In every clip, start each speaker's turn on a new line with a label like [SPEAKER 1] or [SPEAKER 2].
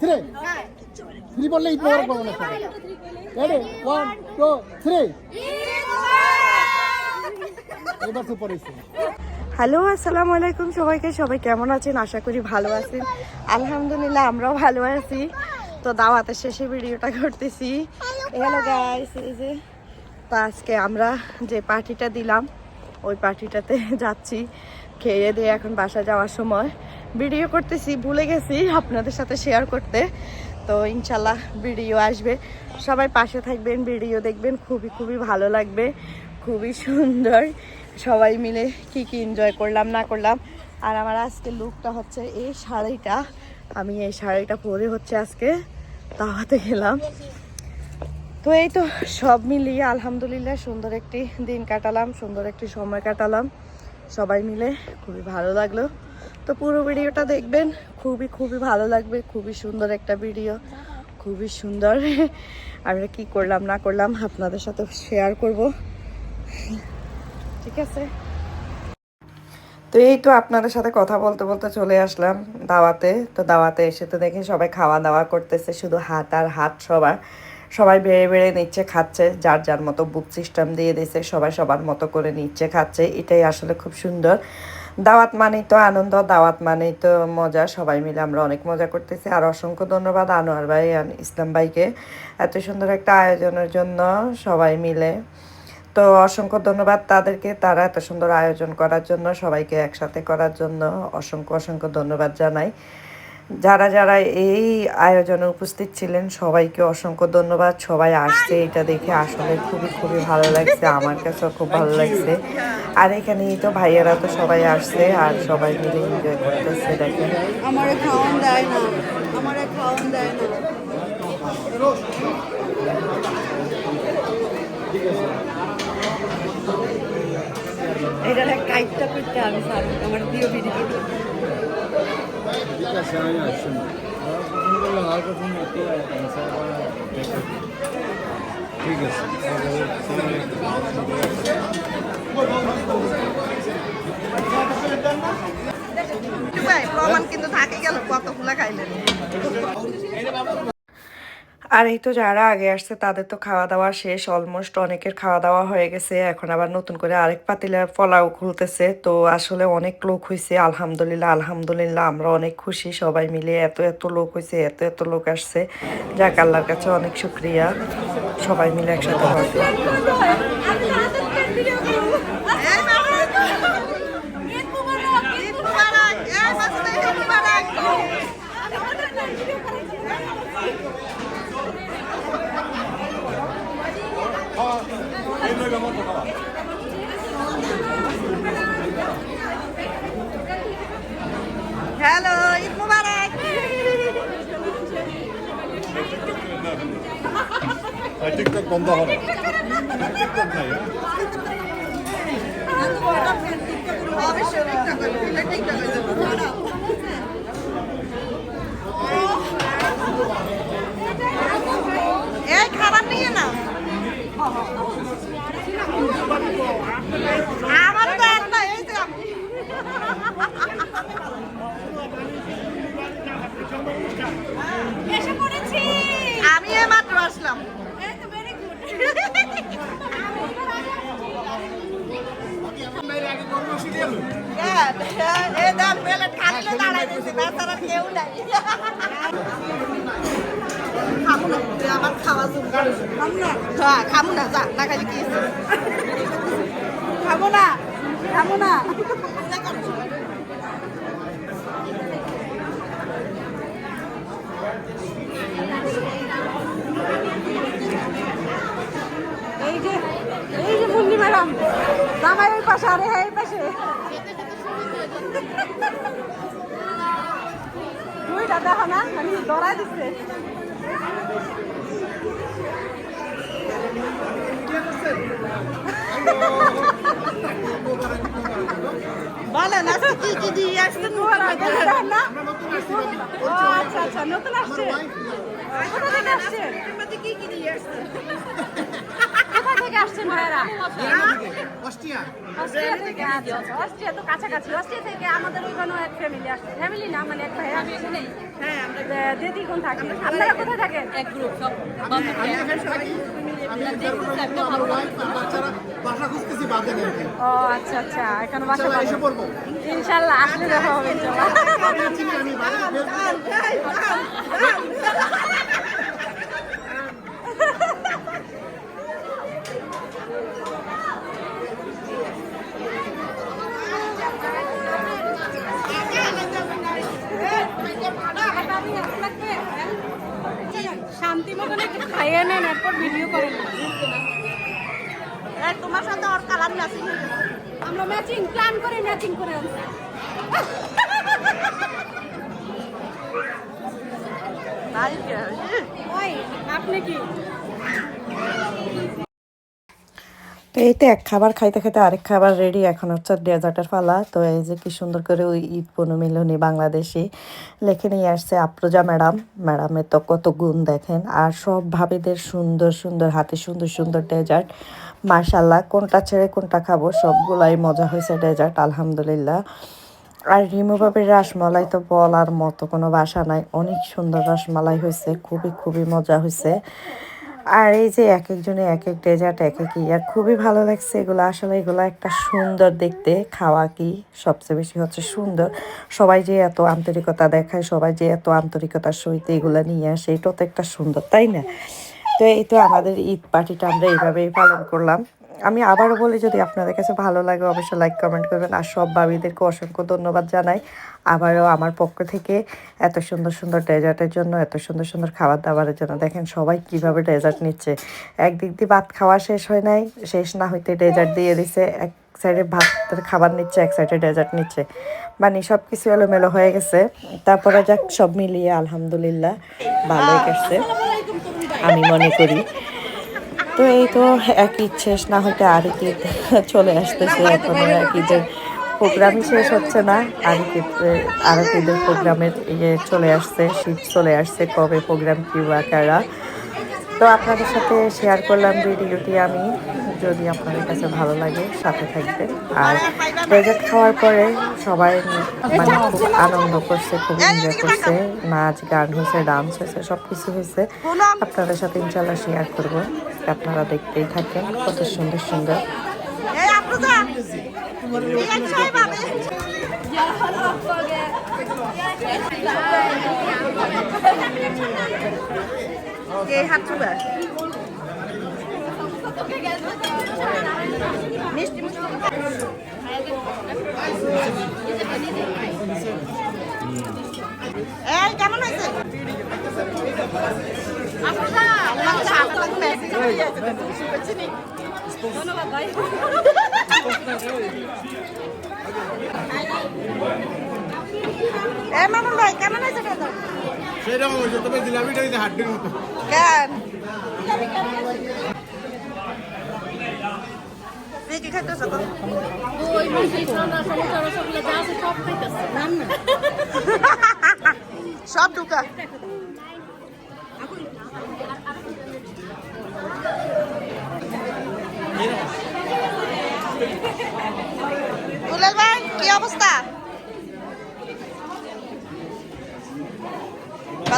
[SPEAKER 1] Three বললে one two three এবার
[SPEAKER 2] hello আসসালামু আলাইকুম সবাইকে। সবাই কেমন আছেন? আশা করি ভালো আছেন। আলহামদুলিল্লাহ, আমরাও ভালো আছি। তো দাওয়াতের শেষে ভিডিওটা করতেছি। হ্যালো গাইস এই যে, তো আজকে আমরা যে পার্টিটা দিলাম, ওই পার্টিটাতে যাচ্ছি। খেয়ে দিয়ে এখন বাসা যাওয়ার সময়। ভিডিও করতেছি, ভুলে গেছি আপনাদের সাথে শেয়ার করতে। তো ইনশাল্লাহ ভিডিও আসবে। সবাই পাশে থাকবেন ভিডিও দেখবেন, খুবই খুবই ভালো লাগবে, খুবই সুন্দর। সবাই মিলে কি কি এনজয় করলাম, না করলাম। আর আমার আজকে লুকটা হচ্ছে এই শাড়িটা। আমি এই শাড়িটা পরে হচ্ছে আজকে দাওয়াতে গেলাম। তো এই তো সব মিলিয়ে আলহামদুলিল্লাহ সুন্দর একটি দিন কাটালাম, সুন্দর একটি সময় কাটালাম। সবাই মিলে খুবই ভালো লাগল। তো পুরো ভিডিওটা দেখবেন। খুবই খুবই ভালো লাগবে। খুবই সুন্দর একটা ভিডিও। খুবই সুন্দর। আমরা কি করলাম, না করলাম, আপনাদের সাথে শেয়ার করব। ঠিক আছে? তো এই তো আপনাদের সাথে কথা বলতে বলতে চলে আসলাম দাওয়াতে। তো দাওয়াতে এসে তো দেখি সবাই খাওয়া দাওয়া করতেছে, শুধু হাত আর হাত সবার। সবাই বেড়ে বেড়ে নিচ্ছে, খাচ্ছে। যার যার মতো বুক সিস্টেম দিয়ে দিয়েছে, সবাই সবার মতো করে নিচ্ছে, খাচ্ছে। এটাই আসলে খুব সুন্দর। দাওয়াত মানেই তো আনন্দ, দাওয়াত মানেই তো মজা। সবাই মিলে আমরা অনেক মজা করতেছি। আর অসংখ্য ধন্যবাদ আনোয়ার ভাই ইসলাম ভাইকে এত সুন্দর একটা আয়োজনের জন্য সবাই মিলে। তো অসংখ্য ধন্যবাদ তাদেরকে, তারা এত সুন্দর আয়োজন করার জন্য, সবাইকে একসাথে করার জন্য। অসংখ্য অসংখ্য ধন্যবাদ জানাই। যারা যারা এই আয়োজনে উপস্থিত ছিলেন সবাইকে অসংখ্য ধন্যবাদ। সবাই আসছে এটা দেখে আসলে খুবই খুবই ভালো লাগছে আমার কাছেও খুব ভালো লাগছে। আর এখানেই তো ভাইয়েরা তো সবাই আসছে আর সবাই মিলে এনজয় করতেছে দেখেন।
[SPEAKER 3] আমারে খাওয়ান দেয় না আমারে খাওয়ান দেয় না। এটা কাইটটা করতে আমি স্যার আমার প্রিয় ভিডিও
[SPEAKER 4] ঠিক আছে আসছি আর প্রথম করলে আর প্রথম একটু অ্যান্সার করা দেখতে ঠিক আছে
[SPEAKER 2] প্রমাণ কিন্তু থাকে গেল কতগুলা খাইলেন আর এই তো যারা আগে আসছে, তাদের তো খাওয়া দাওয়া শেষ অলমোস্ট অনেকের খাওয়া দাওয়া হয়ে গেছে, এখন আবার নতুন করে আরেক পাতিলা ফলাও খুলতেছে। তো আসলে অনেক লোক হয়েছে আলহামদুলিল্লাহ আলহামদুলিল্লাহ, আমরা অনেক খুশি, সবাই মিলে এত এত লোক হয়েছে এত এত লোক আসছে। যাক, আল্লাহর কাছে অনেক শুক্রিয়া, সবাই মিলে একসাথে হ্যালো ঈদ মুবারক
[SPEAKER 4] টিকটক বন্ধ হবে
[SPEAKER 2] টিকটক করবে এই খাবার নিয়ে না আমার দেন না এই যে আমি। আমি এই মাত্র আসলাম এ দেন প্লেট খালি দাঁড়াই দিয়েছি তাছাড়া কেউ নাই খাব না তুই আমার খাওয়া জুম খাব না হ্যাঁ খাব না যা না খালি কি খাব না খাব না
[SPEAKER 3] এই যে এই যে মুন্নি ম্যাডাম জামাই ওই পাশে আরে হ্যাঁ এই পাশে দুইটা দেখো না দিছে।
[SPEAKER 2] বলেন আজকে কি কি দিয়ে আসছেন
[SPEAKER 3] না আচ্ছা আচ্ছা নতুন আসছে। আসছে?
[SPEAKER 2] কি কি দিয়ে আসছেন
[SPEAKER 3] কোথা থেকে আসছেন ভাইয়ারা
[SPEAKER 1] অস্ট্রিয়া
[SPEAKER 3] অস্ট্রিয়া থেকে আচ্ছা আচ্ছা অস্ট্রিয়া তো কাছাকাছি অস্ট্রিয়া থেকে আমাদের ওইখানেও এক ফ্যামিলি আসছে ফ্যামিলি না মানে এক ভাইয়া আসছে নেই হ্যাঁ আমরা দিদি কোন থাকি আপনারা কোথায় থাকেন এক গ্রুপ সব ও আচ্ছা আচ্ছা এখানে বাসা
[SPEAKER 1] ইনশাল্লাহ এসে পড়ব
[SPEAKER 3] ইনশাল্লাহ আসলে দেখা হবে নেন এরপর ভিডিও করেন
[SPEAKER 2] তোমার সাথে ওর কালার ম্যাচিং
[SPEAKER 3] আমরা ম্যাচিং প্ল্যান করে ম্যাচিং করে আনছি। আপনি কি?
[SPEAKER 2] এই তো এক খাবার খাইতে খাইতে আরেক খাবার রেডি এখন হচ্ছে ডেজার্টের পালা। তো এই যে কি সুন্দর করে ওই ঈদ বনমিলনী বাংলাদেশি লেখে নিয়ে আসছে আপ্রজা ম্যাডাম। ম্যাডামের তো কত গুণ দেখেন। আর সব ভাবিদের সুন্দর সুন্দর, হাতে সুন্দর সুন্দর ডেজার্ট। মার্শাল্লাহ কোনটা ছেড়ে কোনটা খাব, সবগুলাই মজা হয়েছে ডেজার্ট, আলহামদুলিল্লাহ। আর রিমুভাবের রাসমালাই তো বলার মতো কোনো বাসা নাই। অনেক সুন্দর রসমালাই হয়েছে, খুবই খুবই মজা হয়েছে। আর এই যে এক একজনে এক এক ডেজার্ট এক এক ইয়ার খুবই ভালো লাগছে এগুলো। আসলে এগুলো একটা সুন্দর দেখতে। খাওয়া কি সবচেয়ে বেশি হচ্ছে সুন্দর। সবাই যে এত আন্তরিকতা দেখায়, সবাই যে এত আন্তরিকতার সহিত এগুলো নিয়ে আসে, এটাও তো একটা সুন্দর, তাই না? তো এই তো আমাদের ঈদ পার্টিটা আমরা এইভাবেই পালন করলাম। আমি আবারও বলি, যদি আপনাদের কাছে ভালো লাগে, অবশ্যই লাইক কমেন্ট করবেন। আর সব বাবিদেরকে অসংখ্য ধন্যবাদ জানাই। আবারও আমার পক্ষ থেকে এত সুন্দর সুন্দর ডেজার্টের জন্য, এত সুন্দর সুন্দর খাবার দাবারের জন্য। দেখেন সবাই কীভাবে ডেজার্ট নিচ্ছে। একদিক দিয়ে ভাত খাওয়া শেষ হয় নাই, শেষ না হইতে ডেজার্ট দিয়ে দিছে। এক সাইডে ভাতের খাবার নিচ্ছে, এক সাইডে ডেজার্ট নিচ্ছে। মানে সব কিছু এলোমেলো হয়ে গেছে। তারপরে যাক, সব মিলিয়ে আলহামদুলিল্লাহ ভালোই গেছে আমি মনে করি তো এই তো এক ঈদ শেষ, না হতে আর কি চলে আসতেছে। এখনও এক ঈদের প্রোগ্রাম শেষ হচ্ছে না। আর কি আর ঈদের প্রোগ্রামের ইয়ে চলে আসছে শীত চলে আসছে কবে প্রোগ্রাম কি বা কারা। তো আপনাদের সাথে শেয়ার করলাম ভিডিওটি আমি। যদি আপনাদের কাছে ভালো লাগে, সাথে থাকবেন। আর ডেজার্ট খাওয়ার পরে সবাই মানে খুব আনন্দ করছে, খুব এনজয় করছে। নাচ, গান হয়েছে ডান্স হয়েছে সব কিছু হয়েছে। আপনাদের সাথে ইনশাল্লাহ শেয়ার করব। আপনারা দেখতেই থাকেন, কত সুন্দর সুন্দর। এই হাত ছুবে এই কেমন হয়েছে
[SPEAKER 3] ধন্যবাদ ভাই
[SPEAKER 2] এ মামুন ভাই কেমন হয়েছে ডেজার্ট
[SPEAKER 1] সেরকম হয়েছে তবে জিলাপিটা হাড্ডির মতো।
[SPEAKER 2] কেন? কি খাইতেছে
[SPEAKER 3] সব
[SPEAKER 2] ঢুকা। দুলাল ভাই কি অবস্থা?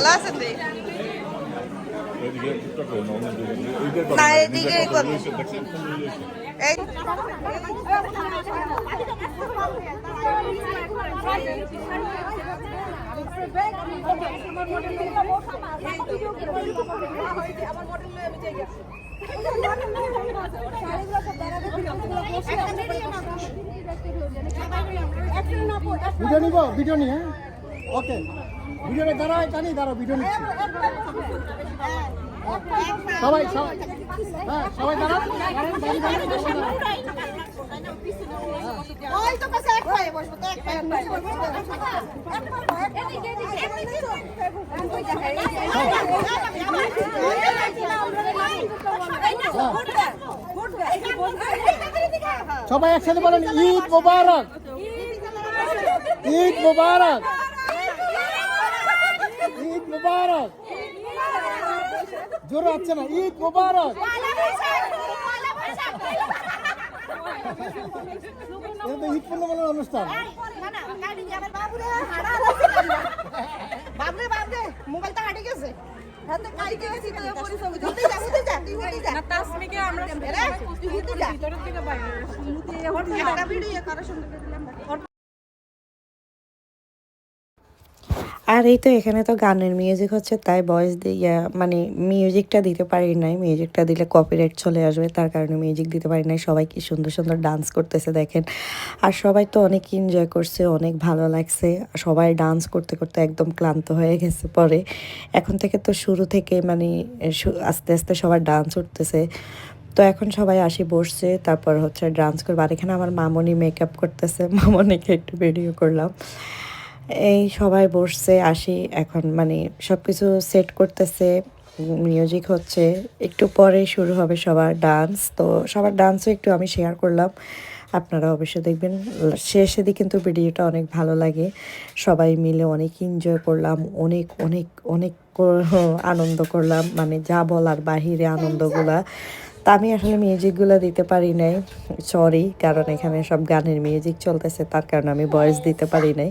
[SPEAKER 2] ভালো আছেন তুই না এদিকে
[SPEAKER 1] ভিডিও নিব ভিডিও নি হ্যাঁ? ওকে। ভিডিওটা দাঁড়ায় কানি দাঁড়াও ভিডিও নিচ্ছি সবাই সবাই হ্যাঁ সবাই সবাই একসাথে বলেন ঈদ মোবারক ঈদ মোবারক ঈদ মোবারক। জোরে হচ্ছে না ঈদ মোবারক। ঈদ পূর্ণ অনুষ্ঠান।
[SPEAKER 2] বাবরে বাবরে মোবাইলটা হারিয়ে গেছে হাতে আর এই তো এখানে তো গানের মিউজিক হচ্ছে, তাই ভয়েস দিয়ে মানে মিউজিকটা দিতে পারি নাই। মিউজিকটা দিলে কপিরাইট চলে আসবে, তার কারণে মিউজিক দিতে পারি নাই। সবাই কি সুন্দর সুন্দর ডান্স করতেছে দেখেন। আর সবাই তো অনেক এনজয় করছে, অনেক ভালো লাগছে। সবাই ডান্স করতে করতে একদম ক্লান্ত হয়ে গেছে পরে। এখন থেকে তো শুরু থেকে মানে আস্তে আস্তে সবার ডান্স উঠতেছে। তো এখন সবাই আসি বসছে, তারপর হচ্ছে ডান্স করবে। আর এখানে আমার মামনি মেকআপ করতেছে। মামনিকে একটু ভিডিও করলাম। এই সবাই বসছে, আসি এখন মানে সব কিছু সেট করতেছে মিউজিক হচ্ছে, একটু পরে শুরু হবে সবার ডান্স তো সবার ডান্সও একটু আমি শেয়ার করলাম, আপনারা অবশ্যই দেখবেন, শেষে দিকে কিন্তু ভিডিওটা অনেক ভালো লাগে, সবাই মিলে অনেক এনজয় করলাম, অনেক অনেক অনেক আনন্দ করলাম মানে যা বলার বাহিরে আনন্দগুলা, তা আমি আসলে মিউজিকগুলো দিতে পারি নাই সরি কারণ এখানে সব গানের মিউজিক চলতেছে, তার কারণে আমি ভয়েস দিতে পারি নাই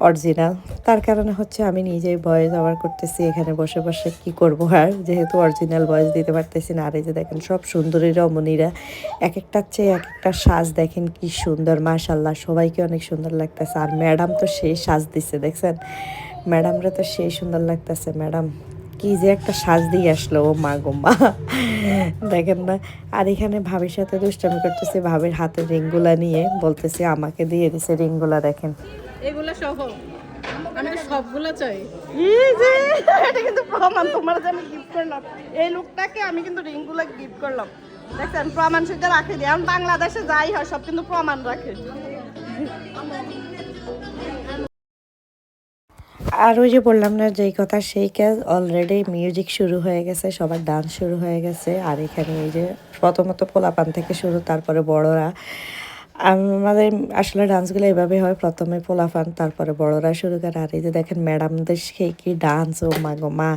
[SPEAKER 2] অরিজিনাল। তার কারণে হচ্ছে আমি নিজেই ভয়েস আবার করতেছি, এখানে বসে বসে কি করব আর? যেহেতু অরিজিনাল ভয়েস দিতে পারতেছি না, আর এই যে দেখেন সব সুন্দরী রমণীরা এক একটার চেয়ে এক একটা সাজ দেখেন কি সুন্দর মাশাল্লাহ সবাইকে অনেক সুন্দর লাগতেছে। আর ম্যাডাম তো সেই সাজ দিচ্ছে দেখছেন? ম্যাডামরা তো সেই সুন্দর লাগতেছে, ম্যাডাম কি যে একটা সাজ দিয়ে আসলো, ও মা গো মা। দেখেন না? আর এখানে ভাবির সাথে দুষ্টামি করতেছে, ভাবির হাতে রিংগুলা নিয়ে বলতেছে, আমাকে দিয়ে দিছে রিংগুলা, দেখেন।
[SPEAKER 3] এগুলো সহ। আমি তো সবগুলো চাই।
[SPEAKER 2] যে এটা কিন্তু প্রমাণ তোমার যে আমি গিফট করলাম। এই লোকটাকে আমি কিন্তু রিংগুলা গিফট করলাম। দেখছেন প্রমাণ সেটা রাখে দিই এখন বাংলাদেশে যাই হয় সব কিন্তু প্রমাণ রাখে। আর ওই যে বললাম না যেই কথা সেই কাজ অলরেডি মিউজিক শুরু হয়ে গেছে সবার ডান্স শুরু হয়ে গেছে। আর এখানে এই যে প্রথমত পোলাপান থেকে শুরু তারপরে বড়রা। আমাদের আসলে ডান্সগুলো এভাবে হয়। প্রথমে পোলাপান তারপরে বড়রা শুরু করে। আর এই যে দেখেন ম্যাডামদের সেই কি ডান্স ও মা গো মা।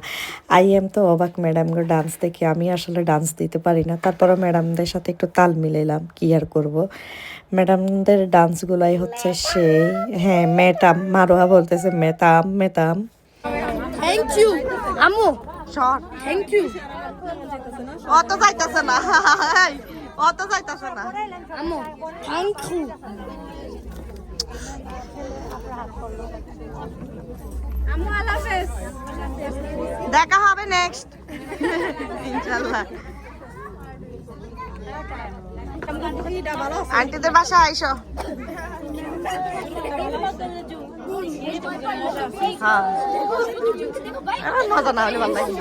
[SPEAKER 2] আই এম তো অবাক ম্যাডামগুলো ডান্স দেখে আমি আসলে ডান্স দিতে পারি না। তারপরে ম্যাডামদের সাথে একটু তাল মিলাইলাম কি আর করব? ম্যাডামদের ডান্সগুলাই হচ্ছে সেই হ্যাঁ ম্যাডাম মারোয়া বলতেছে মেতাম মেতাম
[SPEAKER 3] থ্যাংক ইউ আমু
[SPEAKER 2] শর্ট
[SPEAKER 3] থ্যাংক ইউ
[SPEAKER 2] অত যাইতাছে না। অত যাইতাছে না।
[SPEAKER 3] আমু থ্যাংক ইউ আমু আল্লাহ হাফেজ।
[SPEAKER 2] দেখা হবে নেক্সট আন্টিদের বাসা আইসো। হ্যাঁ। মজা না হলে ভালো লাগে।